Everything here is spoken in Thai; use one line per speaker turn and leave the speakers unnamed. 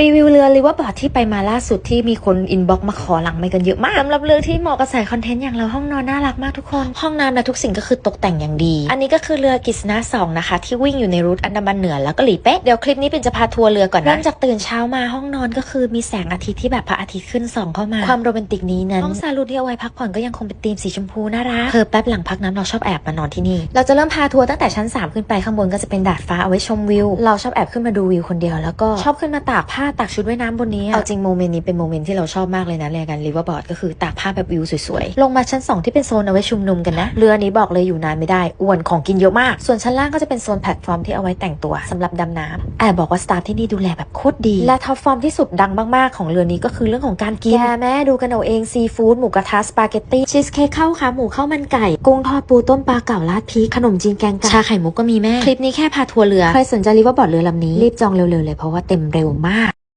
รีวิวเรือริเวอร์บอร์ดที่ไปมาล่าสุดที่มีคนอินบ็อกมาขอหลังไม่กันเยอะมากสำหรับเรือที่เหมาะกับสายคอนเทนต์อย่างเราห้องนอนน่ารักมากทุกคน ห้องน้ำและทุกสิ่งก็คือตกแต่งอย่างดี อันนี้ก็คือเรือกิษณะสองนะคะ ที่วิ่งอยู่ในรูทอันดามันเหนือแล้วก็หลีเป๊ะเดี๋ยวคลิปนี้เป็นจะพาทัวร์เรือก่อนนะเริ่มจากตื่นเช้ามาห้องนอนก็คือมีแสงอาทิตย์ที่แบบพระอาทิตย์ขึ้นส่องเข้ามา ความโรแมนติกนี้นั้นห้องซาลูที่เอาไว้พักผ่อนก็ยังคงเป็นธีมสีชมพูน่ารักเธอแป๊บหลังพักน้ำเราชอบแอบมานอนที่นี่ เราจะเริ่มพาทัวร์ตั้งแต่ชั้น 3 ขึ้นไปข้างบนก็จะเป็นดาดฟ้าเอาไว้ชมวิว เราชอบแอบขึ้นมาดูวิวคนเดียวแล้วก็ชอบขึ้นมาตากผ้าาตากชุดว่ายน้ำบนนี้เอาจริงโมเมนต์นี้เป็นโมเมนต์ที่เราชอบมากเลยนะเรียกันริเวอร์บอร์ดก็คือตากผ้าแบบวิวสวยๆ ลงมาชั้น 2 ที่เป็นโซนเอาไว้ชุมนุมกันนะ เรือนี้บอกเลยอยู่นานไม่ได้ อ้วนของกินเยอะมาก ส่วนชั้นล่างก็จะเป็นโซนแพลตฟอร์มที่เอาไว้แต่งตัวสำหรับดำน้ำแอบบอกว่าสตาฟที่นี่ดูแลแบบ คตรดี และท็อปฟอร์มที่สุดดังมากๆของเรือนี้ก็คือเรื่องของการกินแกแม่ดูกันเอาเองซีฟู้ดหมูกระทะสปาเกตตี้ชีสเค้กข้าวขาหมูข้าวมันไก่ กุ้งทอดปูต้มปลาเก๋าราดพริกขนมจีนแกงไก่ชาไข่มุกก็มีแม่ คลิปนี้แค่พาทัวร์เรือใครสนใจรีว่าบอร์ดเรือลำนี้รีบจองเร็วๆเลยเพราะว่าเต็มเร็วมาก